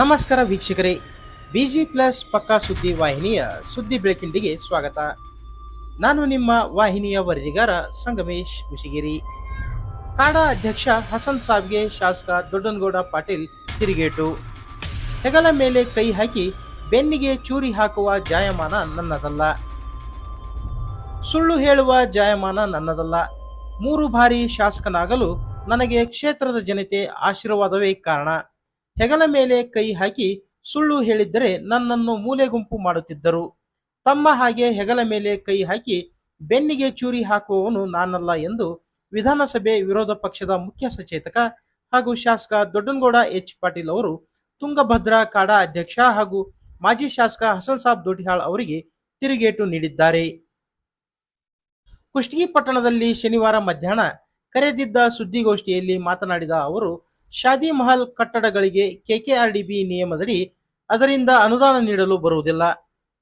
ನಮಸ್ಕಾರ ವೀಕ್ಷಕರೇ B G plus ಪಕ್ಕಾ ಸುದ್ದಿ ವಾಹಿನಿಯ ಸುದ್ದಿ ಬೆಳಕಿಂಡಿಗೆ ಸ್ವಾಗತ. ನಾನು ನಿಮ್ಮ ವಾಹಿನಿಯ ವರದಿಗಾರ ಸಂಗಮೇಶ್ ಮುಸಿಗಿರಿ. ಕಾಡಾ ಅಧ್ಯಕ್ಷ ಹಸನ್ ಸಾಬ್ಗೆ ಶಾಸಕ ದೊಡ್ಡನಗೌಡ ಪಾಟೀಲ್ ತಿರುಗೇಟು. ಹೆಗಲ ಮೇಲೆ ಕೈ ಹಾಕಿ ಬೆನ್ನಿಗೆ ಚೂರಿ ಹಾಕುವ ಜಾಯಮಾನ ನನ್ನದಲ್ಲ. ಸುಳ್ಳು ಹೇಳುವ ಜಾಯಮಾನ ನನ್ನದಲ್ಲ. ಮೂರು ಬಾರಿ ಶಾಸಕನಾಗಲು ನನಗೆ ಕ್ಷೇತ್ರದ ಜನತೆ ಆಶೀರ್ವಾದವೇ ಕಾರಣ. ಹೆಗಲ ಮೇಲೆ ಕೈ ಹಾಕಿ ಸುಳ್ಳು ಹೇಳಿದ್ದರೆ ನನ್ನನ್ನು ಮೂಲೆ ಗುಂಪು ಮಾಡುತ್ತಿದ್ದರು. ತಮ್ಮ ಹಾಗೆ ಹೆಗಲ ಮೇಲೆ ಕೈ ಹಾಕಿ ಬೆನ್ನಿಗೆ ಚೂರಿ ಹಾಕುವವನು ನಾನಲ್ಲ ಎಂದು ವಿಧಾನಸಭೆ ವಿರೋಧ ಪಕ್ಷದ ಮುಖ್ಯ ಸಚೇತಕ ಹಾಗೂ ಶಾಸಕ ದೊಡ್ಡನಗೌಡ ಎಚ್ ಪಾಟೀಲ್ ಅವರು ತುಂಗಭದ್ರಾ ಕಾಡಾ ಅಧ್ಯಕ್ಷ ಹಾಗೂ ಮಾಜಿ ಶಾಸಕ ಹಸನ್ ಸಾಬ್ ದೋಟಿಹಾಳ್ ಅವರಿಗೆ ತಿರುಗೇಟು ನೀಡಿದ್ದಾರೆ. ಕುಷ್ಟಗಿ ಪಟ್ಟಣದಲ್ಲಿ ಶನಿವಾರ ಮಧ್ಯಾಹ್ನ ಕರೆದಿದ್ದ ಸುದ್ದಿಗೋಷ್ಠಿಯಲ್ಲಿ ಮಾತನಾಡಿದ ಅವರು ಶಾದಿ ಮಹಲ್ ಕಟ್ಟಡಗಳಿಗೆ ಕೆಕೆಆರ್ಡಿಬಿ ನಿಯಮದಡಿ ಅದರಿಂದ ಅನುದಾನ ನೀಡಲು ಬರುವುದಿಲ್ಲ.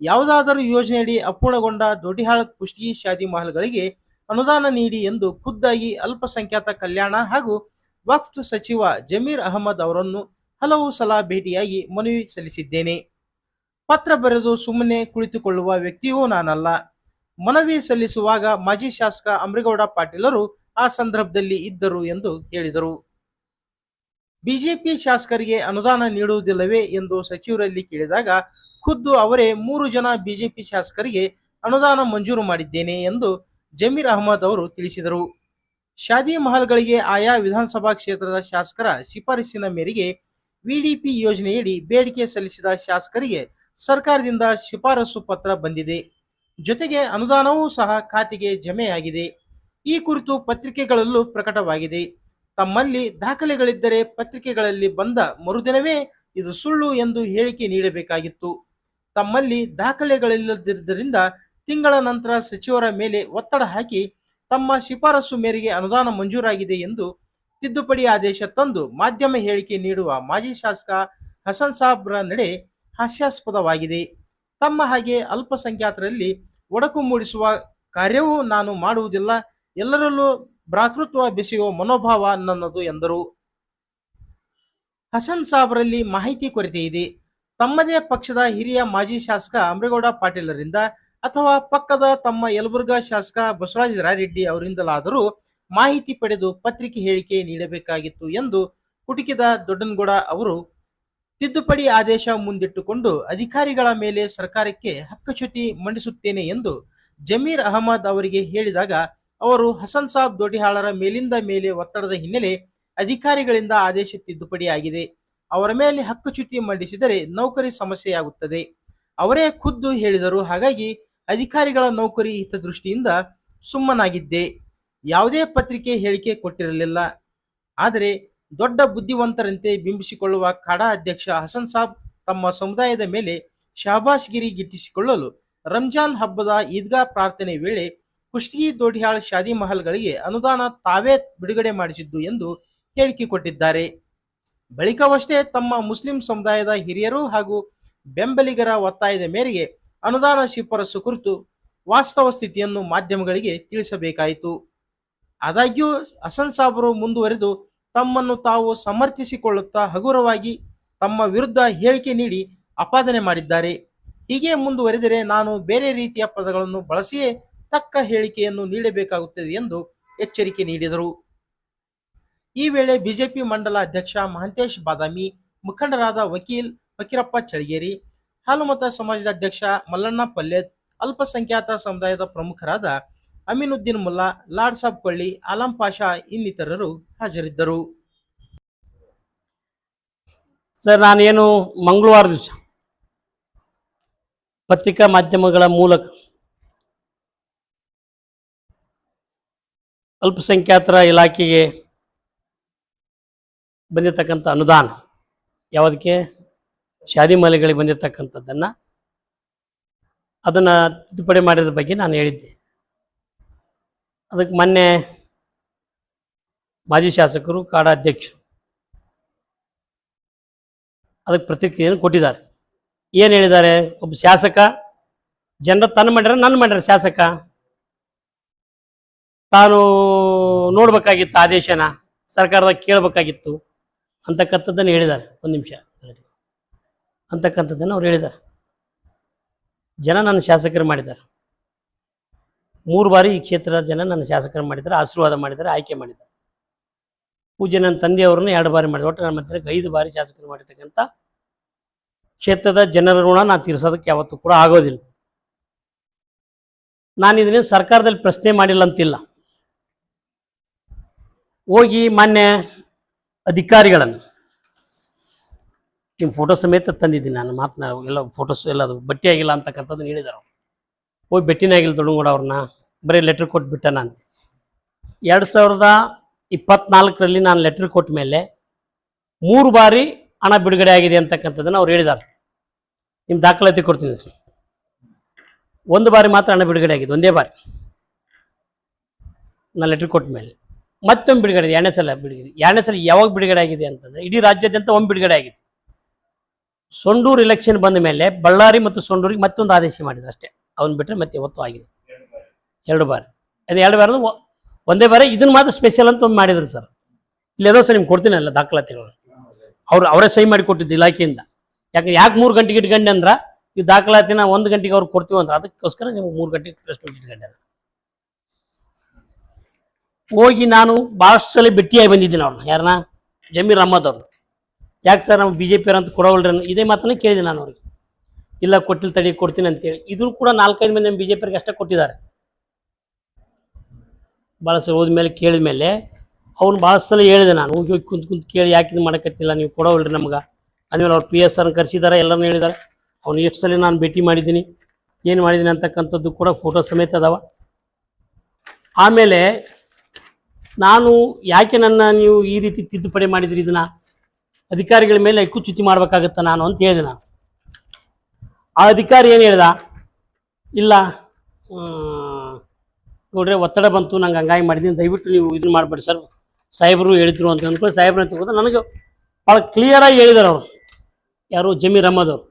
ಯಾವುದಾದರೂ ಯೋಜನೆಯಡಿ ಅಪೂರ್ಣಗೊಂಡ ದೊಡ್ಡಿಹಾಳ್ ಕುಷ್ಟಗಿ ಶಾದಿ ಮಹಲ್ಗಳಿಗೆ ಅನುದಾನ ನೀಡಿ ಎಂದು ಖುದ್ದಾಗಿ ಅಲ್ಪಸಂಖ್ಯಾತ ಕಲ್ಯಾಣ ಹಾಗೂ ವಕ್ಫ್ ಸಚಿವ ಜಮೀರ್ ಅಹಮದ್ ಅವರನ್ನು ಹಲವು ಸಲ ಭೇಟಿಯಾಗಿ ಮನವಿ ಸಲ್ಲಿಸಿದ್ದೇನೆ. ಪತ್ರ ಬರೆದು ಸುಮ್ಮನೆ ಕುಳಿತುಕೊಳ್ಳುವ ವ್ಯಕ್ತಿಯೂ ನಾನಲ್ಲ. ಮನವಿ ಸಲ್ಲಿಸುವಾಗ ಮಾಜಿ ಶಾಸಕ ಅಮರೇಗೌಡ ಪಾಟೀಲರು ಆ ಸಂದರ್ಭದಲ್ಲಿ ಇದ್ದರು ಎಂದು ಹೇಳಿದರು. ಬಿಜೆಪಿ ಶಾಸಕರಿಗೆ ಅನುದಾನ ನೀಡುವುದಿಲ್ಲವೇ ಎಂದು ಸಚಿವರಲ್ಲಿ ಕೇಳಿದಾಗ, ಖುದ್ದು ಅವರೇ ಮೂರು ಜನ ಬಿಜೆಪಿ ಶಾಸಕರಿಗೆ ಅನುದಾನ ಮಂಜೂರು ಮಾಡಿದ್ದೇನೆ ಎಂದು ಜಮೀರ್ ಅಹಮದ್ ಅವರು ತಿಳಿಸಿದರು. ಶಾದಿ ಮಹಲ್ಗಳಿಗೆ ಆಯಾ ವಿಧಾನಸಭಾ ಕ್ಷೇತ್ರದ ಶಾಸಕರ ಶಿಫಾರಸಿನ ಮೇರೆಗೆ ವಿಡಿಪಿ ಯೋಜನೆಯಡಿ ಬೇಡಿಕೆ ಸಲ್ಲಿಸಿದ ಶಾಸಕರಿಗೆ ಸರ್ಕಾರದಿಂದ ಶಿಫಾರಸು ಪತ್ರ ಬಂದಿದೆ. ಜೊತೆಗೆ ಅನುದಾನವೂ ಸಹ ಖಾತೆಗೆ ಜಮೆಯಾಗಿದೆ. ಈ ಕುರಿತು ಪತ್ರಿಕೆಗಳಲ್ಲೂ ಪ್ರಕಟವಾಗಿದೆ. ತಮ್ಮಲ್ಲಿ ದಾಖಲೆಗಳಿದ್ದರೆ ಪತ್ರಿಕೆಗಳಲ್ಲಿ ಬಂದ ಮರುದಿನವೇ ಇದು ಸುಳ್ಳು ಎಂದು ಹೇಳಿಕೆ ನೀಡಬೇಕಾಗಿತ್ತು. ತಮ್ಮಲ್ಲಿ ದಾಖಲೆಗಳಿಲ್ಲದಿದ್ದರಿಂದ ತಿಂಗಳ ನಂತರ ಸಚಿವರ ಮೇಲೆ ಒತ್ತಡ ಹಾಕಿ ತಮ್ಮ ಶಿಫಾರಸು ಮೇರೆಗೆ ಅನುದಾನ ಮಂಜೂರಾಗಿದೆ ಎಂದು ತಿದ್ದುಪಡಿ ಆದೇಶ ತಂದು ಮಾಧ್ಯಮ ಹೇಳಿಕೆ ನೀಡುವ ಮಾಜಿ ಶಾಸಕ ಹಸನ್ ಸಾಬ್ರ ನಡೆ ಹಾಸ್ಯಾಸ್ಪದವಾಗಿದೆ. ತಮ್ಮ ಹಾಗೆ ಅಲ್ಪಸಂಖ್ಯಾತರಲ್ಲಿ ಒಡಕು ಮೂಡಿಸುವ ಕಾರ್ಯವೂ ನಾನು ಮಾಡುವುದಿಲ್ಲ. ಎಲ್ಲರಲ್ಲೂ ಭ್ರಾತೃತ್ವ ಬೆಸೆಯುವ ಮನೋಭಾವ ನನ್ನದು ಎಂದರು. ಹಸನ್ ಸಾಬ್ರಲ್ಲಿ ಮಾಹಿತಿ ಕೊರತೆ ಇದೆ. ತಮ್ಮದೇ ಪಕ್ಷದ ಹಿರಿಯ ಮಾಜಿ ಶಾಸಕ ಅಮರೇಗೌಡ ಪಾಟೀಲರಿಂದ ಅಥವಾ ಪಕ್ಕದ ತಮ್ಮ ಯಲಬುರ್ಗಾ ಶಾಸಕ ಬಸವರಾಜ ರಾಯರೆಡ್ಡಿ ಅವರಿಂದಲಾದರೂ ಮಾಹಿತಿ ಪಡೆದು ಪತ್ರಿಕೆ ಹೇಳಿಕೆ ನೀಡಬೇಕಾಗಿತ್ತು ಎಂದು ಕುಟುಕಿದ ದೊಡ್ಡನಗೌಡ ಅವರು ತಿದ್ದುಪಡಿ ಆದೇಶ ಮುಂದಿಟ್ಟುಕೊಂಡು ಅಧಿಕಾರಿಗಳ ಮೇಲೆ ಸರ್ಕಾರಕ್ಕೆ ಹಕ್ಕಚ್ಯುತಿ ಮಂಡಿಸುತ್ತೇನೆ ಎಂದು ಜಮೀರ್ ಅಹಮದ್ ಅವರಿಗೆ ಹೇಳಿದಾಗ ಅವರು ಹಸನ್ ಸಾಬ್ ದೊಡಿಹಾಳರ ಮೇಲಿಂದ ಮೇಲೆ ಒತ್ತಡದ ಹಿನ್ನೆಲೆ ಅಧಿಕಾರಿಗಳಿಂದ ಆದೇಶ ತಿದ್ದುಪಡಿ ಆಗಿದೆ ಅವರ ಮೇಲೆ ಹಕ್ಕುಚ್ಯುತಿ ಮಂಡಿಸಿದರೆ ನೌಕರಿ ಸಮಸ್ಯೆಯಾಗುತ್ತದೆ. ಅವರೇ ಖುದ್ದು ಹೇಳಿದರು. ಹಾಗಾಗಿ ಅಧಿಕಾರಿಗಳ ನೌಕರಿ ಹಿತದೃಷ್ಟಿಯಿಂದ ಸುಮ್ಮನಾಗಿದ್ದೆ. ಯಾವುದೇ ಪತ್ರಿಕೆ ಹೇಳಿಕೆ ಕೊಟ್ಟಿರಲಿಲ್ಲ. ಆದರೆ ದೊಡ್ಡ ಬುದ್ಧಿವಂತರಂತೆ ಬಿಂಬಿಸಿಕೊಳ್ಳುವ ಕಾಡಾ ಅಧ್ಯಕ್ಷ ಹಸನ್ ಸಾಬ್ ತಮ್ಮ ಸಮುದಾಯದ ಮೇಲೆ ಶಹಬಾಷ್ಗಿರಿ ಗಿಟ್ಟಿಸಿಕೊಳ್ಳಲು ರಂಜಾನ್ ಹಬ್ಬದ ಈದ್ಗಾ ಪ್ರಾರ್ಥನೆ ವೇಳೆ ಕುಷ್ಟಗಿ ದೋಡಿಹಾಳ್ ಶಾದಿ ಮಹಲ್ಗಳಿಗೆ ಅನುದಾನ ತಾವೇ ಬಿಡುಗಡೆ ಮಾಡಿಸಿದ್ದು ಎಂದು ಹೇಳಿಕೆ ಕೊಟ್ಟಿದ್ದಾರೆ. ಬಳಿಕವಷ್ಟೇ ತಮ್ಮ ಮುಸ್ಲಿಂ ಸಮುದಾಯದ ಹಿರಿಯರು ಹಾಗೂ ಬೆಂಬಲಿಗರ ಒತ್ತಾಯದ ಮೇರೆಗೆ ಅನುದಾನ ಶಿಫಾರಸು ಕುರಿತು ವಾಸ್ತವ ಸ್ಥಿತಿಯನ್ನು ಮಾಧ್ಯಮಗಳಿಗೆ ತಿಳಿಸಬೇಕಾಯಿತು. ಆದಾಗ್ಯೂ ಹಸನ್ ಸಾಬರು ಮುಂದುವರೆದು ತಮ್ಮನ್ನು ತಾವು ಸಮರ್ಥಿಸಿಕೊಳ್ಳುತ್ತಾ ಹಗುರವಾಗಿ ತಮ್ಮ ವಿರುದ್ಧ ಹೇಳಿಕೆ ನೀಡಿ ಅಪಾದನೆ ಮಾಡಿದ್ದಾರೆ. ಹೀಗೆ ಮುಂದುವರೆದರೆ ನಾನು ಬೇರೆ ರೀತಿಯ ಪದಗಳನ್ನು ಬಳಸಿಯೇ ತಕ್ಕ ಹೇಳಿಕೆಯನ್ನು ನೀಡಬೇಕಾಗುತ್ತದೆ ಎಂದು ಎಚ್ಚರಿಕೆ ನೀಡಿದರು. ಈ ವೇಳೆ ಬಿಜೆಪಿ ಮಂಡಲ ಅಧ್ಯಕ್ಷ ಮಹಂತೇಶ್ ಬಾದಾಮಿ, ಮುಖಂಡರಾದ ವಕೀಲ್ ಫಕೀರಪ್ಪ ಚಳಗೇರಿ ಹಾಲುಮತ ಸಮಾಜದ ಅಧ್ಯಕ್ಷ ಮಲ್ಲಣ್ಣ ಪಲ್ಲೆದ್ ಅಲ್ಪಸಂಖ್ಯಾತ ಸಮುದಾಯದ ಪ್ರಮುಖರಾದ ಅಮೀನುದ್ದೀನ್ ಮುಲ್ಲಾ ಲಾಡ್ ಸಾಬ್ ಕೊಳ್ಳಿ ಆಲಂ ಪಾಷಾ ಇನ್ನಿತರರು ಹಾಜರಿದ್ದರು. ಸರ್, ನಾನೇನು ಮಂಗಳವಾರ ದಿವಸ ಪತ್ರಿಕಾ ಮಾಧ್ಯಮಗಳ ಮೂಲಕ ಅಲ್ಪಸಂಖ್ಯಾತರ ಇಲಾಖೆಗೆ ಬಂದಿರತಕ್ಕಂಥ ಅನುದಾನ. ಯಾವುದಕ್ಕೆ? ಶಾದಿ ಮಲೆಗಳಿಗೆ ಬಂದಿರತಕ್ಕಂಥದ್ದನ್ನು ಅದನ್ನು ತಿದ್ದುಪಡಿ ಮಾಡಿದ ಬಗ್ಗೆ ನಾನು ಹೇಳಿದ್ದೆ. ಅದಕ್ಕೆ ಮೊನ್ನೆ ಮಾಜಿ ಶಾಸಕರು, ಕಾಡಾ ಅಧ್ಯಕ್ಷರು ಅದಕ್ಕೆ ಪ್ರತಿಕ್ರಿಯೆಯನ್ನು ಕೊಟ್ಟಿದ್ದಾರೆ. ಏನು ಹೇಳಿದ್ದಾರೆ? ಒಬ್ಬ ಶಾಸಕ, ಜನರ ತನ್ನ ಮಾಡ್ಯಾರ ನನ್ನ ಮಾಡ್ಯಾರ ಶಾಸಕ? ತಾನು ನೋಡ್ಬೇಕಾಗಿತ್ತು ಆದೇಶನ, ಸರ್ಕಾರದಾಗ ಕೇಳಬೇಕಾಗಿತ್ತು ಅಂತಕ್ಕಂಥದ್ದನ್ನು ಹೇಳಿದ್ದಾರೆ. ಒಂದು ನಿಮಿಷ. ಅಂತಕ್ಕಂಥದ್ದನ್ನು ಅವ್ರು ಹೇಳಿದ್ದಾರೆ. ಜನ ನನ್ನ ಶಾಸಕರು ಮಾಡಿದ್ದಾರೆ. ಮೂರು ಬಾರಿ ಈ ಕ್ಷೇತ್ರದ ಜನ ನನ್ನ ಶಾಸಕರು ಮಾಡಿದ್ದಾರೆ, ಆಶೀರ್ವಾದ ಮಾಡಿದ್ದಾರೆ, ಆಯ್ಕೆ ಮಾಡಿದ್ದಾರೆ. ಪೂಜೆ ನನ್ನ ತಂದೆಯವ್ರನ್ನ ಎರಡು ಬಾರಿ ಮಾಡಿದ್ರು ಒಟ್ಟು ನನ್ನ ಐದು ಬಾರಿ ಶಾಸಕರು ಮಾಡಿರ್ತಕ್ಕಂಥ ಕ್ಷೇತ್ರದ ಜನರ ಋಣ ನಾನು ತೀರ್ಸೋದಕ್ಕೆ ಯಾವತ್ತೂ ಕೂಡ ಆಗೋದಿಲ್ಲ. ನಾನು ಇದನ್ನ ಸರ್ಕಾರದಲ್ಲಿ ಪ್ರಶ್ನೆ ಮಾಡಿಲ್ಲ ಅಂತಿಲ್ಲ. ಹೋಗಿ ಮಾನ್ಯ ಅಧಿಕಾರಿಗಳನ್ನು. ನಿಮ್ಮ ಫೋಟೋ ಸಮೇತ ತಂದಿದ್ದೀನಿ ನಾನು ಮಾತನ್ನ ಎಲ್ಲ ಫೋಟೋಸ್ ಎಲ್ಲ ಅದು ಬಟ್ಟೆ ಆಗಿಲ್ಲ ಅಂತಕ್ಕಂಥದ್ದನ್ನು ಹೇಳಿದಾರೆ ಹೋಗಿ ಭೇಟಿನೇ ಆಗಿಲ್ಲ ದೊಡ್ಡಗೌಡ ಅವ್ರನ್ನ, ಬರೀ ಲೆಟ್ರ್ ಕೊಟ್ಬಿಟ್ಟ ನಾನು. ಎರಡು ಸಾವಿರದ ಇಪ್ಪತ್ನಾಲ್ಕರಲ್ಲಿ ನಾನು ಲೆಟ್ರ್ ಕೊಟ್ಟ ಮೇಲೆ ಮೂರು ಬಾರಿ ಹಣ ಬಿಡುಗಡೆ ಆಗಿದೆ ಅಂತಕ್ಕಂಥದ್ದನ್ನು ಅವ್ರು ಹೇಳಿದ್ದಾರೆ ನಿಮ್ಮ ದಾಖಲಾತಿ ಕೊಡ್ತೀನಿ ಒಂದು ಬಾರಿ ಮಾತ್ರ ಹಣ ಬಿಡುಗಡೆ ಆಗಿದೆ, ಒಂದೇ ಬಾರಿ. ನಾನು ಲೆಟ್ರ್ ಕೊಟ್ಟ ಮೇಲೆ. ಮತ್ತೊಮ್ಮೆ ಬಿಡುಗಡೆ ಆಗಿದೆ, ಎರಡನೇ ಸಲ ಬಿಡುಗಡೆ ಎರಡನೇ ಸಲ ಯಾವಾಗ ಬಿಡುಗಡೆ ಆಗಿದೆ ಅಂತಂದರೆ ಇಡೀ ರಾಜ್ಯಾದ್ಯಂತ ಒಂದು ಬಿಡುಗಡೆ ಆಗಿದೆ. ಸೊಂಡೂರು ಇಲೆಕ್ಷನ್ ಬಂದ ಮೇಲೆ ಬಳ್ಳಾರಿ ಮತ್ತು ಸೊಂಡೂರಿಗೆ ಮತ್ತೊಂದು ಆದೇಶ ಮಾಡಿದ್ರು ಅಷ್ಟೇ. ಅವನು ಬಿಟ್ಟರೆ ಮತ್ತೆ ಯಾವತ್ತೂ ಆಗಿಲ್ಲ. ಎರಡು ಬಾರಿ. ಅದು ಎರಡು ಬಾರಿ ಒಂದೇ ಬಾರಿ ಇದನ್ನ ಮಾತ್ರ ಸ್ಪೆಷಲ್ ಅಂತ ಒಂದು ಮಾಡಿದ್ರು ಸರ್. ಇಲ್ಲೇನೋ ಸರ್ ನಿಮ್ಗೆ ಕೊಡ್ತೀನಿ ಅಲ್ಲ ದಾಖಲಾತಿಗಳು. ಅವ್ರು ಅವರೇ ಸಹಿ ಮಾಡಿ ಕೊಟ್ಟಿದ್ದು ಇಲಾಖೆಯಿಂದ. ಯಾಕೆ ಯಾಕೆ ಮೂರು ಗಂಟೆಗೆ ಇಟ್ಕೊಂಡೆ ಅಂದ್ರೆ ಈ ದಾಖಲಾತಿನ ಒಂದು ಗಂಟೆಗೆ ಅವ್ರು ಕೊಡ್ತೀವಿ ಅಂದ್ರೆ ಅದಕ್ಕೋಸ್ಕರ ನಿಮ್ಗೆ ಮೂರು ಗಂಟೆಗೆ ಪ್ರೆಸ್ ಮೀಟ್ ಇಟ್ಕೊಂಡೆ. ಹೋಗಿ ನಾನು ಭಾಳಷ್ಟು ಸಲ ಭೇಟಿಯಾಗಿ ಬಂದಿದ್ದೀನಿ ಅವ್ರನ್ನ ಯಾರನ್ನ ಜಮೀರ್ ಅಹಮದ್ ಅವ್ರು ಯಾಕೆ ಸರ್ ನಾವು ಬಿ ಜೆ ಪಿ ಅಂತ ಕೊಡೋಲ್ರಿ ಇದೇ ಮಾತನ್ನ ಕೇಳಿದೆ ನಾನು ಅವ್ರಿಗೆ. ಇಲ್ಲ ಕೊಟ್ಟಿಲ್ಲ ತಡಿ, ಕೊಡ್ತೀನಿ ಅಂತೇಳಿ. ಇದು ಕೂಡ ನಾಲ್ಕೈದು ಮಂದಿ ಬಿ ಜೆ ಪಿಗೆ ಅಷ್ಟೇ ಕೊಟ್ಟಿದ್ದಾರೆ. ಭಾಳ ಸಲ ಹೋದ್ಮೇಲೆ ಕೇಳಿದ ಮೇಲೆ ಅವ್ನು ಭಾಳಷ್ಟು ಸಲ ಹೇಳಿದೆ ನಾನು. ಹೋಗಿ ಹೋಗಿ ಕುಂತ್ ಕುಂತ್ ಕೇಳಿ ಯಾಕೆ ಇದು ಮಾಡಕತ್ತಿಲ್ಲ, ನೀವು ಕೊಡೋಲ್ರಿ ನಮ್ಗೆ. ಆದ್ಮೇಲೆ ಅವ್ರು ಪಿ ಎಸ್ ಆರ್ನ ಕರೆಸಿದ್ದಾರೆ ಎಲ್ಲರನ್ನೂ ಹೇಳಿದ್ದಾರೆ ಅವ್ನು ಎಷ್ಟು ಸಲ ನಾನು ಭೇಟಿ ಮಾಡಿದ್ದೀನಿ, ಏನು ಮಾಡಿದ್ದೀನಿ ಅಂತಕ್ಕಂಥದ್ದು ಕೂಡ ಫೋಟೋ ಸಮೇತ ಅದಾವ. ಆಮೇಲೆ ನಾನು ಯಾಕೆ ನನ್ನ ನೀವು ಈ ರೀತಿ ತಿದ್ದುಪಡಿ ಮಾಡಿದ್ರಿ ಇದನ್ನ? ಅಧಿಕಾರಿಗಳ ಮೇಲೆ ಕುಚ್ಚುತಿ ಮಾಡ್ಬೇಕಾಗತ್ತ ನಾನು ಅಂತ ಹೇಳಿದೆ ನಾನು. ಆ ಅಧಿಕಾರಿ ಏನು ಹೇಳ್ದ? ಇಲ್ಲ ನೋಡ್ರಿ ಒತ್ತಡ ಬಂತು, ನಂಗೆ ಹಂಗಾಗಿ ಮಾಡಿದ್ದೀನಿ. ದಯವಿಟ್ಟು ನೀವು ಇದನ್ನ ಮಾಡಬೇಡಿ ಸರ್. ಸಾಹೇಬರು ಹೇಳಿದ್ರು ಅಂತ ಅಂದ್ಕೊಂಡು ಸಾಹೇಬ್ರ ತಗೋದ್ರೆ ನನಗೆ ಭಾಳ ಕ್ಲಿಯರಾಗಿ ಹೇಳಿದಾರೆ ಅವರು. ಯಾರು ಜಮೀರ್ ಅಹಮದ್ ಅವರು.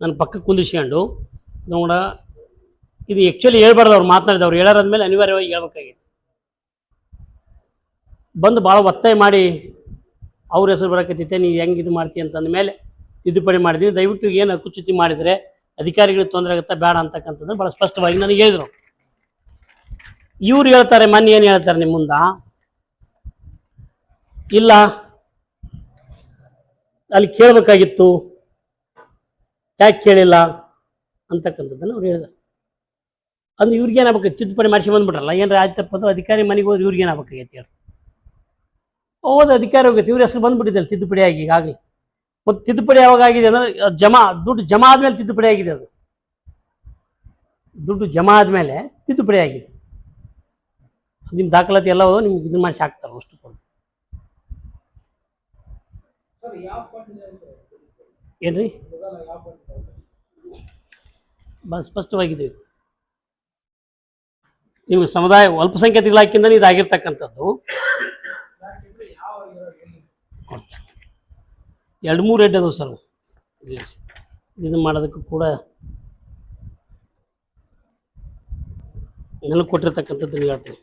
ನನ್ನ ಪಕ್ಕಕ್ಕೆ ಕುಂದಿಸ್ಕೊಂಡು ನೋಡ, ಇದು ಆ್ಯಕ್ಚುಲಿ ಹೇಳ್ಬಾರ್ದು ಅವ್ರು ಮಾತನಾಡಿದವ್ರು ಹೇಳಾರಾದ್ಮೇಲೆ ಅನಿವಾರ್ಯವಾಗಿ ಹೇಳ್ಬೇಕಾಗಿತ್ತು ಬಂದು ಭಾಳ ಒತ್ತಾಯ ಮಾಡಿ ಅವ್ರ ಹೆಸರು ಬರಕತ್ತೈತೆ, ನೀ ಹೆಂಗೆ ಇದು ಮಾಡ್ತೀಯ ಅಂತಂದ ಮೇಲೆ ತಿದ್ದುಪಡಿ ಮಾಡಿದ್ದೀನಿ ದಯವಿಟ್ಟು ಏನು ಹಕ್ಕುಚ್ಯುತಿ ಮಾಡಿದರೆ ಅಧಿಕಾರಿಗಳಿಗೆ ತೊಂದರೆ ಆಗುತ್ತಾ ಬೇಡ ಅಂತಕ್ಕಂಥದ್ದು ಭಾಳ ಸ್ಪಷ್ಟವಾಗಿ ನನಗೆ ಹೇಳಿದರು. ಇವ್ರು ಹೇಳ್ತಾರೆ, ಮೊನ್ನೆ ಏನು ಹೇಳ್ತಾರೆ ನಿಮ್ಮ ಮುಂದ? ಇಲ್ಲ, ಅಲ್ಲಿ ಕೇಳಬೇಕಾಗಿತ್ತು, ಯಾಕೆ ಕೇಳಿಲ್ಲ ಅಂತಕ್ಕಂಥದ್ದನ್ನು ಅವ್ರು ಹೇಳಿದ್ರು. ಅಂದ್ರೆ ಇವ್ರಿಗೆ ಏನಾಗಬೇಕು ತಿದ್ದುಪಡಿ ಮಾಡಿಸಿ ಬಂದ್ಬಿಟ್ರಲ್ಲ, ಏನಾರ ಆಯ್ತಪ್ಪ ಅಂದ್ರೆ ಅಧಿಕಾರಿ ಮನೆಗೆ ಹೋದ್ರೆ ಇವ್ರಿಗೆ ಏನಾಗಬೇಕಾಗೈತೆ ಹೇಳಿ. ಹೋದ ಅಧಿಕಾರಿ ಹೋಗುತ್ತೆ ಇವ್ರ ಹೆಸರು ಬಂದ್ಬಿಟ್ಟಿದೆ ಅಲ್ಲಿ ತಿದ್ದುಪಡಿ ಆಗಿ ಈಗಾಗಲೇ. ಮತ್ತು ತಿದ್ದುಪಡಿ ಯಾವಾಗ ಆಗಿದೆ ಅಂದ್ರೆ ಜಮಾ ದುಡ್ಡು ಜಮಾ ಆದಮೇಲೆ ತಿದ್ದುಪಡಿ ಆಗಿದೆ ಅದು. ದುಡ್ಡು ಜಮಾ ಆದಮೇಲೆ ತಿದ್ದುಪಡಿ ಆಗಿದೆ. ನಿಮ್ಮ ದಾಖಲಾತಿ ಎಲ್ಲ ನಿಮ್ಗೆ ಇದನ್ನ ಮಾಡಿಸಿ ಹಾಕ್ತಾರೆ ಅಷ್ಟು ಕೊಡು ಏನ್ರಿ? ಭಾಳ ಸ್ಪಷ್ಟವಾಗಿದೆ. ನಿಮ್ಗೆ ಸಮುದಾಯ ಅಲ್ಪಸಂಖ್ಯಾತ ಇಲಾಖೆಯಿಂದ ಇದಾಗಿರ್ತಕ್ಕಂಥದ್ದು. ಎರಡು ಮೂರು ರೇಟ್ ಅದಾವೆ ಸರ್ ಇದು ಮಾಡೋದಕ್ಕೂ ಕೂಡ ನನಗೆ ಕೊಟ್ಟಿರ್ತಕ್ಕಂಥದ್ದು ಹೇಳ್ತೀನಿ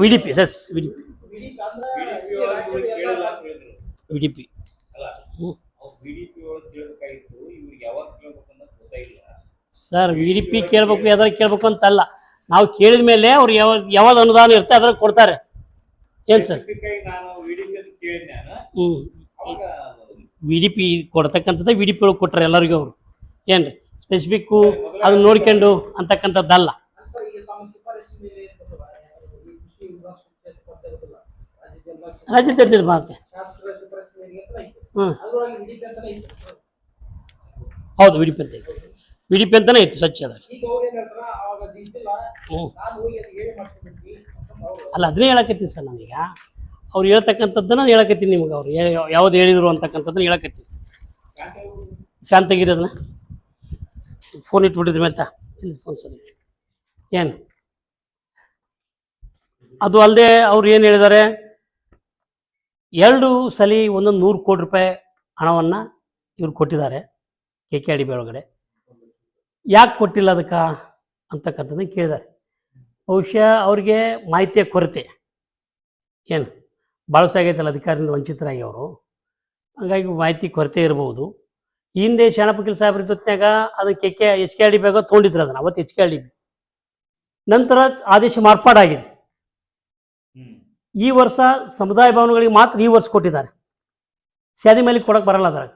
V D P S V D P V D P ಹ್ಞೂ ಬಿಡಿಪಿ ಒಳಗೆ ಕೇಳಬೇಕಾಗಿತ್ತು ಇವ್ರಿಗೆ ಯಾವಾಗ ಕೇಳ್ಬೇಕು ಅನ್ನೋದು ಗೊತ್ತಾಗಿಲ್ಲ ಸರ್ ವಿ ಡಿ ಪಿ ಕೇಳಬೇಕು ಯಾವ್ದಾರು ಕೇಳಬೇಕು ಅಂತಲ್ಲ. ನಾವು ಕೇಳಿದ ಮೇಲೆ ಅವ್ರು ಯಾವ ಯಾವ್ದು ಅನುದಾನ ಇರುತ್ತೆ ಅದ್ರಾಗ ಕೊಡ್ತಾರೆ. ಏನು ಸರ್? ಅಂತ ಹ್ಞೂ ವಿ ಡಿ ಪಿ ಕೊಡ್ತಕ್ಕಂಥದ್ದು ವಿ ಡಿ ಪಿ ಒಳಗೆ ಕೊಟ್ಟರೆ ಎಲ್ಲರಿಗೂ ಅವರು. ಏನು ರೀ ಸ್ಪೆಸಿಫಿಕ್ಕು ಅದನ್ನ ನೋಡ್ಕೊಂಡು ಅಂತಕ್ಕಂಥದ್ದಲ್ಲ. ರಾಜ್ಯದಲ್ಲಿ ಮಾತೆ ಅಂತ. ಹ್ಞೂ. ಹೌದು ವಿ ಡಿ ಪಿ ಅಂತ ವಿ ಡಿ ಪಿ ಅಂತಲೇ ಐತಿ ಸ್ವಚ್ಛ ಅದ ಅಲ್ಲ ಅದನ್ನೇ ಹೇಳಕತ್ತೀನಿ ಸರ್ ನಾನೀಗ. ಅವ್ರು ಹೇಳ್ತಕ್ಕಂಥದ್ದನ್ನ ಹೇಳಕತ್ತೀನಿ ನಿಮ್ಗೆ ಅವ್ರು. ಯಾವ್ದು ಹೇಳಿದ್ರು ಅಂತಕ್ಕಂಥದ್ದನ್ನ ಹೇಳಕತ್ತೀನಿ. ಫ್ಯಾನ್ ತೆಗೀರದನ್ನ ಫೋನ್ ಇಟ್ಬಿಟ್ಟಿದ್ರ ಮೇಲೆ ಫೋನ್ ಸರಿ? ಏನು? ಅದು ಅಲ್ಲದೆ ಅವ್ರು ಏನು ಹೇಳಿದ್ದಾರೆ ಎರಡು ಸಲ ಒಂದೊಂದು ನೂರು ಕೋಟಿ ರೂಪಾಯಿ ಹಣವನ್ನು ಇವ್ರು ಕೊಟ್ಟಿದ್ದಾರೆ ಕೆ ಕೆ ಡಿ ಬಿ ಒಳಗಡೆ. ಯಾಕೆ ಕೊಟ್ಟಿಲ್ಲ ಅದಕ್ಕೆ ಅಂತಕ್ಕಂಥದ್ದನ್ನು ಕೇಳಿದ್ದಾರೆ ಬಹುಶಃ ಅವ್ರಿಗೆ ಮಾಹಿತಿಯ ಕೊರತೆ ಏನು? ಭಾಳ ಆಗೈತಲ್ಲ ಅಧಿಕಾರದಿಂದ ವಂಚಿತರಾಗಿ ಅವರು. ಹಂಗಾಗಿ ಮಾಹಿತಿ ಕೊರತೆ ಇರ್ಬೋದು. ಹಿಂದೆ ಶಾಣಪಕಿಲ್ ಸಾಹೇಬ್ರ ಜೊತೆಗ ಅದಕ್ಕೆ K H K R D ಬೇಗ ತೊಗೊಂಡಿದ್ರು ಅದನ್ನು, ಅವತ್ತು ಎಚ್ ಕೆ ಆರ್ ಡಿ ನಂತರ ಆದೇಶ ಮಾರ್ಪಾಡಾಗಿದೆ. ಈ ವರ್ಷ ಸಮುದಾಯ ಭವನಗಳಿಗೆ ಮಾತ್ರ ಈ ವರ್ಷ ಕೊಟ್ಟಿದ್ದಾರೆ. ಶಾದಿ ಮಾಲಿಗೆ ಕೊಡಕ್ಕೆ ಬರಲ್ಲ ಅದ್ರಾಗ.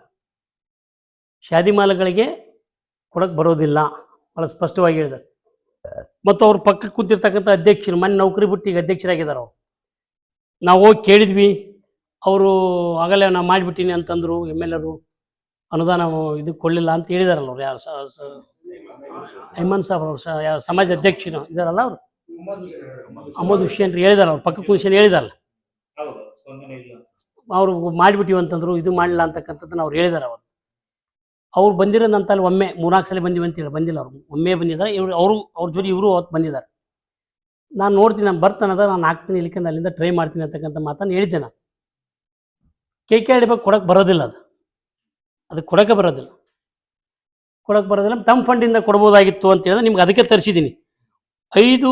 ಶಾದಿ ಮಾಲಗಳಿಗೆ ಕೊಡಕ್ಕೆ ಬರೋದಿಲ್ಲ. ಭಾಳ ಸ್ಪಷ್ಟವಾಗಿ ಹೇಳಿದ್ದಾರೆ. ಮತ್ತು ಅವ್ರ ಪಕ್ಕಕ್ಕೆ ಕೂತಿರ್ತಕ್ಕಂಥ ಅಧ್ಯಕ್ಷರು ಮನೆ ನೌಕರಿ ಬಿಟ್ಟು ಈಗ ಅಧ್ಯಕ್ಷರಾಗಿದ್ದಾರೆ ಅವರು. ನಾವು ಹೋಗಿ ಕೇಳಿದ್ವಿ ಅವರು ಆಗಲೇ ನಾನು ಮಾಡಿಬಿಟ್ಟಿನಿ ಅಂತಂದರು ಎಂ ಎಲ್ ಎರು ಅನುದಾನ ಇದು ಕೊಡಲಿಲ್ಲ ಅಂತ ಹೇಳಿದಾರಲ್ಲ ಅವ್ರು ಯಾರು ಹೈಮನ್ ಸಾಬ್ ಅವರು ಯಾವ ಸಮಾಜ ಅಧ್ಯಕ್ಷರು ಇದಾರಲ್ಲ ಅವರು. ಅಹಮದ್ ಹುಷೇನ್ ಹೇಳಿದಾರೆ ಅವ್ರು ಪಕ್ಕ ಹುಷೇನ್ ಹೇಳಿದಾರಲ್ಲ. ಅವರು ಮಾಡಿಬಿಟ್ಟಿವಿ ಅಂತಂದ್ರು ಇದು ಮಾಡಲಿಲ್ಲ ಅಂತಕ್ಕಂಥದ್ದನ್ನು ಅವ್ರು ಹೇಳಿದಾರೆ ಅವರು. ಅವ್ರು ಬಂದಿರೋದಂತ ಅಲ್ಲಿ ಒಮ್ಮೆ ಮೂರ್ನಾಲ್ಕು ಸಲ ಬಂದಿವಿ ಅಂತ ಹೇಳಿ ಬಂದಿಲ್ಲ ಅವ್ರು. ಒಮ್ಮೆ ಬಂದಿದ್ದಾರೆ, ಇವರು ಅವರು ಅವ್ರ ಜೊತೆ ಇವರು ಅವತ್ತು ಬಂದಿದ್ದಾರೆ. ನಾನು ನೋಡ್ತೀನಿ, ನಾನು ಬರ್ತಾನದ ನಾನು ಹಾಕ್ತೀನಿ ಇಲ್ಲಿಕಂದ, ಅಲ್ಲಿಂದ ಟ್ರೈ ಮಾಡ್ತೀನಿ ಅಂತಕ್ಕಂಥ ಮಾತನ್ನು ಹೇಳಿದ್ದೆ ನಾನು. ಕೆ ಕೆ ಆರ್ ಕೊಡಕ್ಕೆ ಬರೋದಿಲ್ಲ ಅದು. ಅದು ಕೊಡೋಕೆ ಬರೋದಿಲ್ಲ. ಕೊಡಕ್ಕೆ ಬರೋದಿಲ್ಲ ತಮ್ಮ ಫಂಡಿಂದ ಕೊಡ್ಬೋದಾಗಿತ್ತು ಅಂತ ಹೇಳಿದ್ರೆ ನಿಮ್ಗೆ ಅದಕ್ಕೆ ತರಿಸಿದ್ದೀನಿ. ಐದು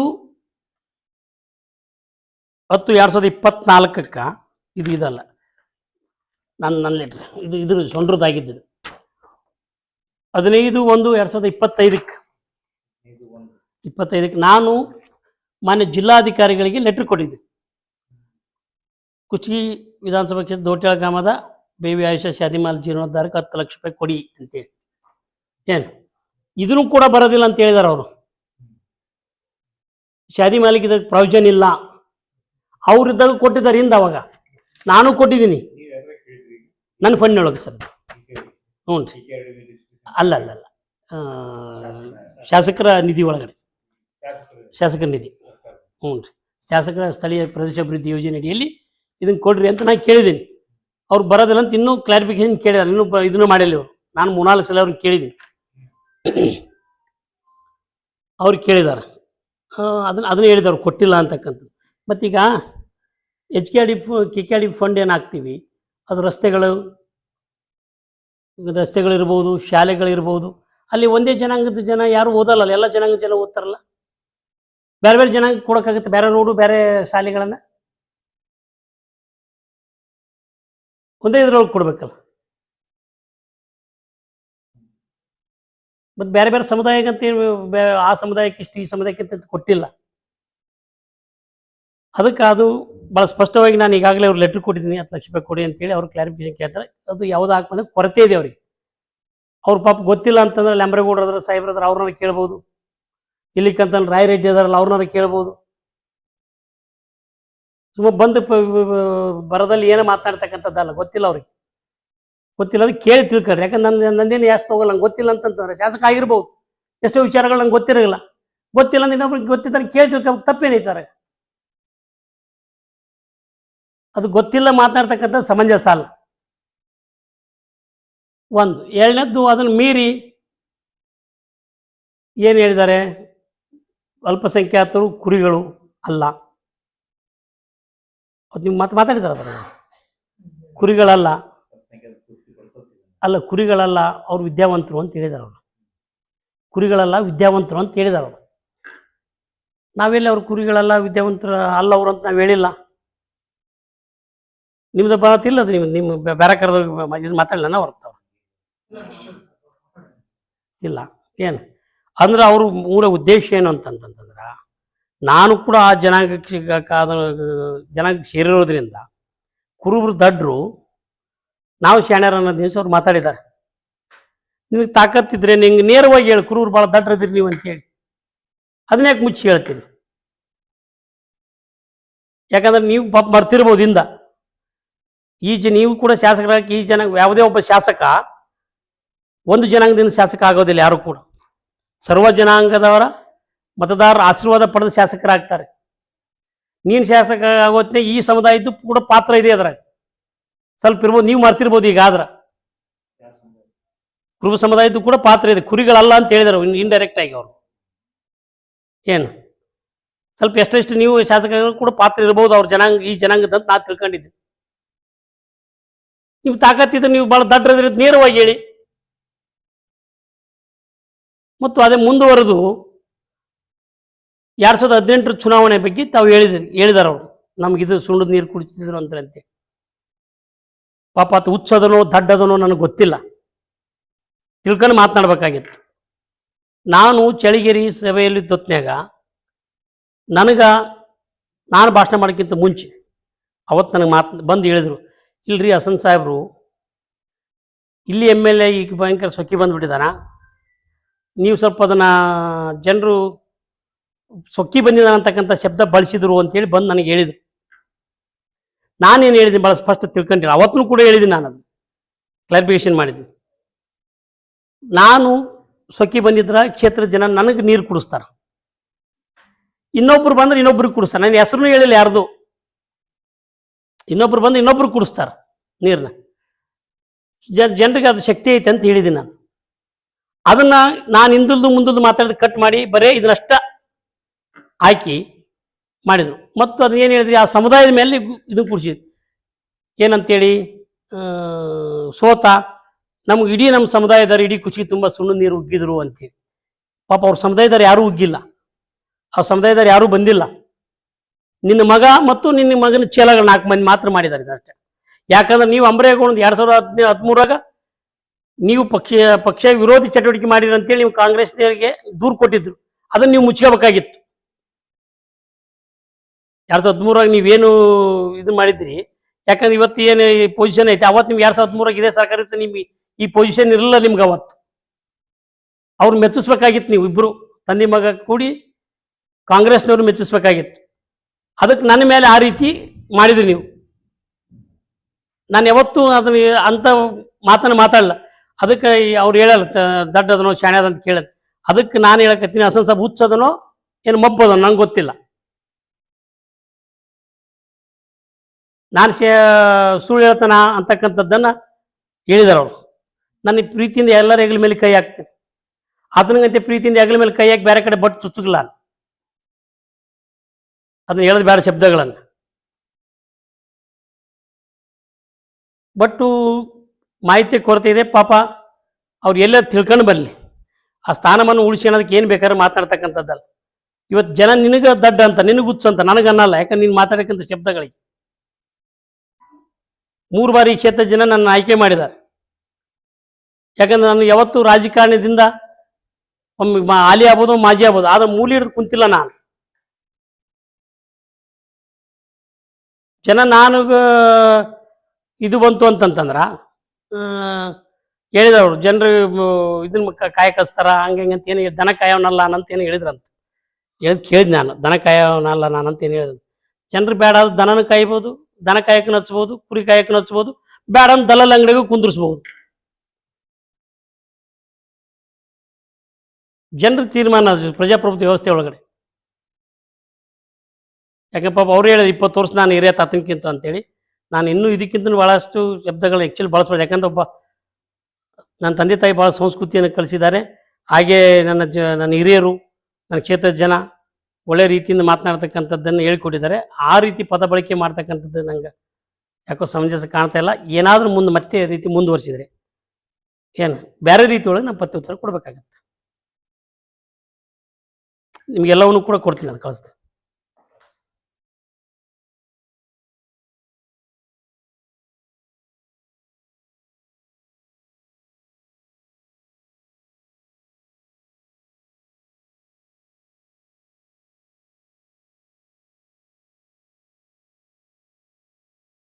ಹತ್ತು ಎರಡು ಸಾವಿರದ ಇಪ್ಪತ್ನಾಲ್ಕಕ್ಕೆ ಇದು ಇದಲ್ಲ. ನನ್ನ ನನ್ನ ಇದು ಇದ್ರ ಸೊಂಡ್ರದಾಗಿದ್ದು. ಹದಿನೈದು ಒಂದು ಎರಡು ಸಾವಿರದ ಇಪ್ಪತ್ತೈದಕ್ಕೆ. ಇಪ್ಪತ್ತೈದಕ್ಕೆ ನಾನು ಮಾನ್ಯ ಜಿಲ್ಲಾಧಿಕಾರಿಗಳಿಗೆ ಲೆಟ್ರ್ ಕೊಟ್ಟಿದ್ದೆ. ಕುಚಿ ವಿಧಾನಸಭಾ ಕ್ಷೇತ್ರ ದೋಟ್ಯಾಳ ಗ್ರಾಮದ ಬೇವಿ ಆಯುಷ ಶಾದಿಮಾಲ್ ಜೀರ್ಣೋದ್ಧಾರಕ್ಕೆ ಹತ್ತು ಲಕ್ಷ ರೂಪಾಯಿ ಕೊಡಿ ಅಂತೇಳಿ. ಏನು? ಇದನ್ನು ಕೂಡ ಬರೋದಿಲ್ಲ ಅಂತ ಹೇಳಿದಾರೆ ಅವರು. ಶಾದಿ ಮಾಲಿಗೆ ಇದಕ್ಕೆ ಪ್ರಯೋಜನ ಇಲ್ಲ. ಅವರಿದ್ದಾಗ ಕೊಟ್ಟಿದ್ದಾರೆ ಹಿಂದೆ ಅವಾಗ. ನಾನು ಕೊಟ್ಟಿದ್ದೀನಿ. ನನ್ನ ಫಂಡ್ನೊಳಗೆ ಸರ್ ಹ್ಞೂ ರೀ. ಅಲ್ಲ ಅಲ್ಲ ಅಲ್ಲ. ಶಾಸಕರ ನಿಧಿ ಒಳಗಡೆ. ಶಾಸಕರು ನಿಧಿ. ಹ್ಞೂ ರೀ. ಶಾಸಕರ ಸ್ಥಳೀಯ ಪ್ರದೇಶ ಅಭಿವೃದ್ಧಿ ಯೋಜನೆ ಅಡಿಯಲ್ಲಿ ಇದನ್ನು ಕೊಡ್ರಿ ಅಂತ ನಾನು ಕೇಳಿದ್ದೀನಿ. ಅವ್ರು ಬರೋದಿಲ್ಲ ಅಂತ ಇನ್ನೂ ಕ್ಲಾರಿಫಿಕೇಶನ್ ಕೇಳಿದಾರೆ ಇನ್ನೂ ಇದನ್ನು ಮಾಡಿಲ್ಲ ಇವರು. ನಾನು ಮೂರ್ನಾಲ್ಕು ಸಲ ಅವ್ರಿಗೆ ಕೇಳಿದ್ದೀನಿ. ಅವ್ರು ಕೇಳಿದ್ದಾರೆ ಅದನ್ನು, ಅದನ್ನ ಹೇಳಿದವ್ರು, ಕೊಟ್ಟಿಲ್ಲ ಅಂತಕ್ಕಂಥದ್ದು. ಮತ್ತೀಗ H K D K K D fund ಏನು ಹಾಕ್ತೀವಿ? ಅದು ರಸ್ತೆಗಳು ರಸ್ತೆಗಳಿರ್ಬೋದು, ಶಾಲೆಗಳಿರ್ಬೋದು, ಅಲ್ಲಿ ಒಂದೇ ಜನಾಂಗದ ಜನ ಯಾರು ಓದಲ್ಲ ಎಲ್ಲ ಜನಾಂಗದ ಜನ ಓದ್ತಾರಲ್ಲ? ಬೇರೆ ಬೇರೆ ಜನಾಂಗ ಕೊಡೋಕ್ಕಾಗುತ್ತೆ? ಬೇರೆ ರೋಡು, ಬೇರೆ ಶಾಲೆಗಳನ್ನ? ಒಂದೇ ಇದ್ರೊಳಗೆ ಕೊಡ್ಬೇಕಲ್ಲ? ಮತ್ತು ಬೇರೆ ಬೇರೆ ಸಮುದಾಯಕ್ಕಂತ ಆ ಸಮುದಾಯಕ್ಕೆ ಇಷ್ಟು, ಈ ಸಮುದಾಯಕ್ಕೆ ಕೊಟ್ಟಿಲ್ಲ. ಅದಕ್ಕೆ ಅದು ಭಾಳ ಸ್ಪಷ್ಟವಾಗಿ ನಾನು ಈಗಾಗಲೇ ಅವ್ರು ಲೆಟ್ರ್ ಕೊಟ್ಟಿದ್ದೀನಿ, ಹತ್ತು ಲಕ್ಷ ರೂಪಾಯಿ ಕೊಡಿ ಅಂತೇಳಿ ಅವ್ರು ಕ್ಲಾರಿಫಿಕೇಶನ್ ಕೇಳ್ತಾರೆ. ಅದು ಯಾವ್ದು ಹಾಕ್ಬಂದ್ರೆ ಕೊರತೆ ಇದೆ ಅವ್ರಿಗೆ. ಅವ್ರ ಪಾಪ ಗೊತ್ತಿಲ್ಲ ಅಂತಂದ್ರೆ ಲ್ಯಾಂಬ್ರೇಗೌಡ್ರ ಅದ್ರ ಸಾಹೇಬ್ರದ್ರ ಅವ್ರನ್ನ ಕೇಳ್ಬೋದು. ಇಲ್ಲಿಕ್ಕಂತ ರಾಯರೆಡ್ಡಿ ಅದಾರಲ್ಲ ಅವ್ರನ್ನ ಕೇಳ್ಬೋದು. ಸುಮ್ಮ ಬಂದು ಬರದಲ್ಲಿ ಏನೋ ಮಾತನಾಡ್ತಕ್ಕಂಥದ್ದಲ್ಲ ಗೊತ್ತಿಲ್ಲ ಅವ್ರಿಗೆ. ಗೊತ್ತಿಲ್ಲ ಅಂದ್ರೆ ಕೇಳಿ ತಿಳ್ಕೊಳ್ರಿ. ಯಾಕಂದ್ರೆ ನನ್ನ ನಂದೇನು ಎಷ್ಟು ಹೋಗಲ್ಲ ನಂಗೆ ಗೊತ್ತಿಲ್ಲ ಅಂತಂತಂದ್ರೆ ಶಾಸಕ ಆಗಿರ್ಬೋದು. ಎಷ್ಟೋ ವಿಚಾರಗಳು ನಂಗೆ ಗೊತ್ತಿರಲಿಲ್ಲ. ಗೊತ್ತಿಲ್ಲ ಅಂದ್ರೆ ಇನ್ನೊಬ್ರಿಗೆ ಗೊತ್ತಿದ್ದಾರೆ ಕೇಳಿ ತಿಳ್ಕೊಬೇಕು ತಪ್ಪೇನೈತಾರೆ ಅದು ಗೊತ್ತಿಲ್ಲ ಮಾತನಾಡ್ತಕ್ಕಂಥ ಸಮಂಜಸ ಅಲ್ಲ. ಒಂದು, ಎರಡನೇದ್ದು ಅದನ್ನು ಮೀರಿ ಏನು ಹೇಳಿದ್ದಾರೆ? ಅಲ್ಪಸಂಖ್ಯಾತರು ಕುರಿಗಳು ಅಲ್ಲ. ಅದು ನೀವು ಮಾತು, ಮಾತಾಡಿದಾರೆ ಕುರಿಗಳಲ್ಲ. ಅಲ್ಲ, ಕುರಿಗಳಲ್ಲ, ಅವ್ರು ವಿದ್ಯಾವಂತರು ಅಂತ ಹೇಳಿದಾರೆ ಅವರು. ಕುರಿಗಳಲ್ಲ, ವಿದ್ಯಾವಂತರು ಅಂತ ಹೇಳಿದಾರೆ ಅವರು. ನಾವೆಲ್ಲಿ ಅವ್ರು ಕುರಿಗಳಲ್ಲ, ವಿದ್ಯಾವಂತರು ಅಲ್ಲ ಅವರು ಅಂತ ನಾವು ಹೇಳಿಲ್ಲ. ನಿಮ್ದು ಬರತ್ತಿಲ್ಲ ಅದು ನಿಮ್ಮ ನಿಮ್ಮ ಬೇರೆ ಕರೆದ ಇದು ಮಾತಾಡಲನ ಹೊರತವ್ರು ಇಲ್ಲ, ಏನು? ಅಂದ್ರೆ ಅವ್ರ ಮೂಲ ಉದ್ದೇಶ ಏನು ಅಂತಂತಂದ್ರೆ, ನಾನು ಕೂಡ ಆ ಜನಾಂಗಕ್ಕೆ ಕಾದ ಜನಾಂಗಕ್ಕೆ ಸೇರಿರೋದ್ರಿಂದ ಕುರುಬರು ದಡ್ರು, ನಾವು ಶಾಣ್ಯರ ಅನ್ನೋ ದಿವಸ ಅವ್ರು ಮಾತಾಡಿದ್ದಾರೆ. ನಿಮಗೆ ತಾಕತ್ತಿದ್ರೆ ನಿಂಗೆ ನೇರವಾಗಿ ಹೇಳಿ, ಕುರುಬರು ಭಾಳ ದಡ್ರದಿರಿ ನೀವು ಅಂತೇಳಿ. ಅದನ್ನ ಯಾಕೆ ಮುಚ್ಚಿ ಹೇಳ್ತೀರಿ ಯಾಕಂದ್ರೆ ನೀವು ಪಾಪ ಮರ್ತಿರ್ಬೋದು ಹಿಂದ ಈ ಜ ನೀವು ಕೂಡ ಶಾಸಕರಾಗಿ, ಈ ಜನ, ಯಾವುದೇ ಒಬ್ಬ ಶಾಸಕ, ಒಂದು ಜನಾಂಗದಿಂದ ಶಾಸಕ ಆಗೋದಿಲ್ಲ ಯಾರು ಕೂಡ. ಸರ್ವ ಜನಾಂಗದವರ ಮತದಾರರ ಆಶೀರ್ವಾದ ಪಡೆದ ಶಾಸಕರಾಗ್ತಾರೆ. ನೀನು ಶಾಸಕ ಆಗೋತ್ನೆ ಈ ಸಮುದಾಯದ್ದು ಕೂಡ ಪಾತ್ರ ಇದೆ ಅದ್ರಾಗ. ಸ್ವಲ್ಪ ಇರ್ಬೋದು, ನೀವು ಮರ್ತಿರ್ಬೋದು ಈಗ ಆದ್ರ. ಕುರುಬ ಸಮುದಾಯದ್ದು ಕೂಡ ಪಾತ್ರ ಇದೆ. ಕುರಿಗಳಲ್ಲ ಅಂತ ಹೇಳಿದರು ಇಂಡೈರೆಕ್ಟ್ ಆಗಿ ಅವರು. ಏನು? ಸ್ವಲ್ಪ ಎಷ್ಟೆಷ್ಟು ನೀವು ಶಾಸಕರು ಕೂಡ ಪಾತ್ರ ಇರ್ಬೋದು, ಅವ್ರ ಜನಾಂಗ, ಈ ಜನಾಂಗದಂತ ನಾ ತಿಳ್ಕೊಂಡಿದ್ದೆ. ನೀವು ತಾಕತ್ತಿದ್ರೆ ನೀವು ಭಾಳ ದಡ್ಡರಿದ್ರೆ ನೇರವಾಗಿ ಹೇಳಿ. ಮತ್ತು ಅದೇ ಮುಂದುವರೆದು ಎರಡು ಸಾವಿರದ ಹದಿನೆಂಟರ ಚುನಾವಣೆ ಬಗ್ಗೆ ತಾವು ಹೇಳಿದ್ರಿ, ಹೇಳಿದಾರೆ ಅವರು. ನಮಗಿದು ಸುಣ್ಣದ ನೀರು ಕುಡಿತಿದ್ರು ಅಂತಂತೆ. ಪಾಪ ಅದು ಹುಚ್ಚದನೋ ದಡ್ಡದನೋ ನನಗೆ ಗೊತ್ತಿಲ್ಲ. ತಿಳ್ಕೊಂಡು ಮಾತನಾಡ್ಬೇಕಾಗಿತ್ತು. ನಾನು ಚಳಿಗೇರಿ ಸಭೆಯಲ್ಲಿ ಹೊತ್ನ್ಯಾಗ ನನಗ ನಾನು ಭಾಷಣ ಮಾಡೋಕ್ಕಿಂತ ಮುಂಚೆ ಅವತ್ತು ನನಗೆ ಮಾತು ಬಂದು ಹೇಳಿದರು ಇಲ್ರಿ ಹಸನ್ ಸಾಹೇಬ್ರು. ಇಲ್ಲಿ ಎಂ ಎಲ್ ಎ ಈಗ ಭಯಂಕರ ಸೊಕ್ಕಿ ಬಂದ್ಬಿಟ್ಟಿದಾನ. ನೀವು ಸ್ವಲ್ಪ ಅದನ್ನು ಜನರು ಸೊಕ್ಕಿ ಬಂದಿದ್ದಾನ ಅಂತಕ್ಕಂಥ ಶಬ್ದ ಬಳಸಿದ್ರು ಅಂತೇಳಿ ಬಂದು ನನಗೆ ಹೇಳಿದರು. ನಾನೇನು ಹೇಳಿದ್ದೀನಿ ಭಾಳ ಸ್ಪಷ್ಟ ತಿಳ್ಕೊಂಡಿಲ್ಲ. ಅವತ್ತೂ ಕೂಡ ಹೇಳಿದ್ದೀನಿ ನಾನು ಅದು ಕ್ಲಾರಿಫಿಕೇಶನ್ ಮಾಡಿದ್ದೀನಿ. ನಾನು ಸೊಕ್ಕಿ ಬಂದಿದ್ರ ಕ್ಷೇತ್ರದ ಜನ ನನಗೆ ನೀರು ಕುಡಿಸ್ತಾರೆ. ಇನ್ನೊಬ್ರು ಬಂದ್ರೆ ಇನ್ನೊಬ್ರಿಗೆ ಕುಡಿಸ್ತಾರೆ. ನನ್ನ ಹೆಸರು ಹೇಳಿಲ್ಲ ಯಾರ್ದು. ಇನ್ನೊಬ್ರು ಬಂದು ಇನ್ನೊಬ್ರು ಕುಡಿಸ್ತಾರೆ ನೀರನ್ನ ಜನ, ಜನರಿಗೆ ಅದು ಶಕ್ತಿ ಐತೆ ಅಂತ ಹೇಳಿದ್ದೀನಿ ನಾನು. ಅದನ್ನ ನಾನು ಹಿಂದುಲ್ದು ಮುಂದಲ್ದು ಮಾತಾಡಿದ ಕಟ್ ಮಾಡಿ ಬರೇ ಇದನ್ನಷ್ಟ ಹಾಕಿ ಮಾಡಿದರು. ಮತ್ತು ಅದನ್ನ ಏನು ಹೇಳಿದ್ರಿ? ಆ ಸಮುದಾಯದ ಮೇಲೆ ಇದು ಕುಡಿಸಿದ್ರು ಏನಂತೇಳಿ ಸೋತ ನಮ್ಗೆ ಇಡೀ ನಮ್ಮ ಸಮುದಾಯದವ್ರು ಇಡೀ ಖುಷಿ ತುಂಬ ಸುಣ್ಣ ನೀರು ಉಗ್ಗಿದ್ರು ಅಂತೇಳಿ. ಪಾಪ ಅವ್ರ ಸಮುದಾಯದವ್ರು ಯಾರೂ ಉಗ್ಗಿಲ್ಲ. ಆ ಸಮುದಾಯದವ್ರು ಯಾರೂ ಬಂದಿಲ್ಲ. ನಿನ್ನ ಮಗ ಮತ್ತು ನಿನ್ನ ಮಗನ ಚೇಲಗಳು ನಾಲ್ಕು ಮಂದಿ ಮಾತ್ರ ಮಾಡಿದ್ದಾರೆ ಅಷ್ಟೇ. ಯಾಕಂದ್ರೆ ನೀವು ಅಂಬರೇಗೌಡ ಎರಡ್ ಸಾವಿರದ ಹದಿನೈದು ಹದಿಮೂರಾಗ ನೀವು ಪಕ್ಷ ಪಕ್ಷ ವಿರೋಧಿ ಚಟುವಟಿಕೆ ಮಾಡಿರಿ ಅಂತೇಳಿ ನೀವು ಕಾಂಗ್ರೆಸ್ನವರಿಗೆ ದೂರು ಕೊಟ್ಟಿದ್ರು. ಅದನ್ನ ನೀವು ಮುಚ್ಕೋಬೇಕಾಗಿತ್ತು. ಎರಡ್ ಸಾವಿರದ ಹದಿಮೂರಾಗ ನೀವೇನು ಇದು ಮಾಡಿದ್ರಿ. ಯಾಕಂದ್ರೆ ಇವತ್ತು ಏನು ಈ ಪೊಸಿಷನ್ ಐತೆ, ಅವತ್ತು ನಿಮ್ಗೆ ಎರಡ್ ಸಾವಿರದ ಹದಿಮೂರಾಗ ಇದೇ ಸರ್ಕಾರ ಇತ್ತು, ನಿಮ್ಗೆ ಈ ಪೊಸಿಷನ್ ಇರಲಿಲ್ಲ ನಿಮ್ಗೆ ಅವತ್ತು. ಅವ್ರು ಮೆಚ್ಚಿಸ್ಬೇಕಾಗಿತ್ತು ನೀವು ಇಬ್ರು. ತಂದೆ ಮಗ ಕೂಡಿ ಕಾಂಗ್ರೆಸ್ನವ್ರು ಮೆಚ್ಚಿಸ್ಬೇಕಾಗಿತ್ತು. ಅದಕ್ಕೆ ನನ್ನ ಮೇಲೆ ಆ ರೀತಿ ಮಾಡಿದ್ರಿ ನೀವು. ನಾನು ಯಾವತ್ತೂ ಅದನ್ನ ಅಂತ ಮಾತನ್ನ ಮಾತಾಡಲ್ಲ. ಅದಕ್ಕೆ ಅವ್ರು ಹೇಳಲ್ಲ ದಡ್ಡದನೋ ಶಾಣೆ ಅಂತ ಕೇಳದ್ ಅದಕ್ಕೆ ನಾನು ಹೇಳಕತ್ತೀನಿ, ಹಸನ್ ಸಾಬ್ ಹುಚ್ಚದನೋ, ಏನು ಮಬ್ಬದನೋ, ನಂಗೆ ಗೊತ್ತಿಲ್ಲ. ನಾನು ಶೇ, ಸುಳ್ಳು ಹೇಳ್ತಾನ ಅಂತಕ್ಕಂಥದ್ದನ್ನು ಹೇಳಿದಾರೆ ಅವರು. ನನ್ನ ಪ್ರೀತಿಯಿಂದ ಎಲ್ಲರ ಹೆಗಲ ಮೇಲೆ ಕೈ ಹಾಕ್ತೀನಿ. ಅದನ್ನಂತೆ ಪ್ರೀತಿಯಿಂದ ಹೆಗಲ ಮೇಲೆ ಕೈ ಹಾಕಿ ಬೇರೆ ಕಡೆ ಬಟ್ ಚುಚ್ಚುಗಲ್ಲ. ಅದನ್ನ ಹೇಳೋದು ಬೇಡ ಶಬ್ದಗಳನ್ನು. ಬಟ್ಟು ಮಾಹಿತಿ ಕೊರತೆ ಇದೆ, ಪಾಪ ಅವ್ರು ಎಲ್ಲ ತಿಳ್ಕೊಂಡು ಬರಲಿ. ಆ ಸ್ಥಾನಮಾನ ಅನ್ನೋದಕ್ಕೆ ಏನು ಬೇಕಾದ್ರೆ ಮಾತಾಡ್ತಕ್ಕಂಥದ್ದಲ್ಲ. ಇವತ್ತು ಜನ ನಿನಗೆ ದಡ್ಡ ಅಂತ, ನಿನಗೆ ಅಂತ ನನಗೆ ಅನ್ನಲ್ಲ ಯಾಕಂದ್ರೆ ನೀನು ಮಾತಾಡಕ್ಕಂಥ ಶಬ್ದಗಳಿಗೆ. ಮೂರು ಬಾರಿ ಕ್ಷೇತ್ರ ಜನ ನನ್ನ ಆಯ್ಕೆ ಮಾಡಿದ್ದಾರೆ. ಯಾಕಂದ್ರೆ ನಾನು ಯಾವತ್ತೂ ರಾಜಕಾರಣದಿಂದ ಒಮ್ಮೆ ಹಾಲಿ ಆಗ್ಬೋದು, ಮಾಜಿ ಆಗ್ಬೋದು. ಆದ್ರೆ ಮೂಲಿ ಹಿಡಿದು ಕುಂತಿಲ್ಲ ನಾನು. ಜನ ನಾನು ಇದು ಬಂತು ಅಂತಂತಂದ್ರ ಹೇಳಿದವರು, ಜನರು ಇದನ್ನ ಕ- ಕಾಯಕಸ್ತಾರ ಹಂಗೆ ಹಿಂಗೆ ಅಂತ ಏನು ದನ ಕಾಯವನಲ್ಲ ಅಂತ ಏನು ಹೇಳಿದ್ರಂತ. ಹೇಳಿದ್ ಕೇಳಿದ್ ನಾನು, ದನ ಕಾಯವನಲ್ಲ ನಾನು ಅಂತ ಏನು ಹೇಳಿದ್ರು ಜನರು ಬೇಡ ಅದು ದನನ ಕಾಯ್ಬೋದು, ದನ ಕಾಯಕ್ಕೆ ಹಚ್ಬೋದು ಕುರಿ ಕಾಯಕ್ಕೆ ಹಚ್ಬೋದು ಬೇಡ ಅಂತ ದಲ್ಲಲ್ ಅಂಗಡಿಗೂ ಕುಂದ್ರಿಸ್ಬೋದು. ಜನರ ತೀರ್ಮಾನ, ಪ್ರಜಾಪ್ರಭುತ್ವ ವ್ಯವಸ್ಥೆ ಒಳಗಡೆ. ಯಾಕೆ ಪಾಪ ಅವ್ರು ಹೇಳಿದ್ರು ಇಪ್ಪತ್ತು ವರ್ಷ ನಾನು ಹಿರಿಯ ತಾತನಕ್ಕಿಂತ ಅಂತೇಳಿ, ನಾನು ಇನ್ನೂ ಇದಕ್ಕಿಂತ ಭಾಳಷ್ಟು ಶಬ್ದಗಳನ್ನ ಆ್ಯಕ್ಚುಲಿ ಬಳಸ್ಬೋದು ಯಾಕಂದ್ರೆ ಒಬ್ಬ ನನ್ನ ತಂದೆ ತಾಯಿ ಭಾಳ ಸಂಸ್ಕೃತಿಯನ್ನು ಕಲಿಸಿದ್ದಾರೆ. ಹಾಗೇ ನನ್ನ ಜ, ನನ್ನ ಹಿರಿಯರು, ನನ್ನ ಕ್ಷೇತ್ರದ ಜನ ಒಳ್ಳೆ ರೀತಿಯಿಂದ ಮಾತನಾಡ್ತಕ್ಕಂಥದ್ದನ್ನು ಹೇಳ್ಕೊಟ್ಟಿದ್ದಾರೆ. ಆ ರೀತಿ ಪದ ಬಳಕೆ ಮಾಡ್ತಕ್ಕಂಥದ್ದು ನಂಗೆ ಯಾಕೋ ಸಮಂಜಸ ಕಾಣ್ತಾ ಇಲ್ಲ. ಏನಾದರೂ ಮುಂದೆ ಮತ್ತೆ ರೀತಿ ಮುಂದುವರಿಸಿದರೆ ಏನು, ಬೇರೆ ರೀತಿ ಒಳಗೆ ನಾನು ಪತ್ತೆ ಉತ್ತರ ಕೊಡಬೇಕಾಗತ್ತೆ. ನಿಮಗೆಲ್ಲವನ್ನೂ ಕೂಡ ಕೊಡ್ತೀನಿ, ನಾನು ಕಳಿಸ್ತೀನಿ.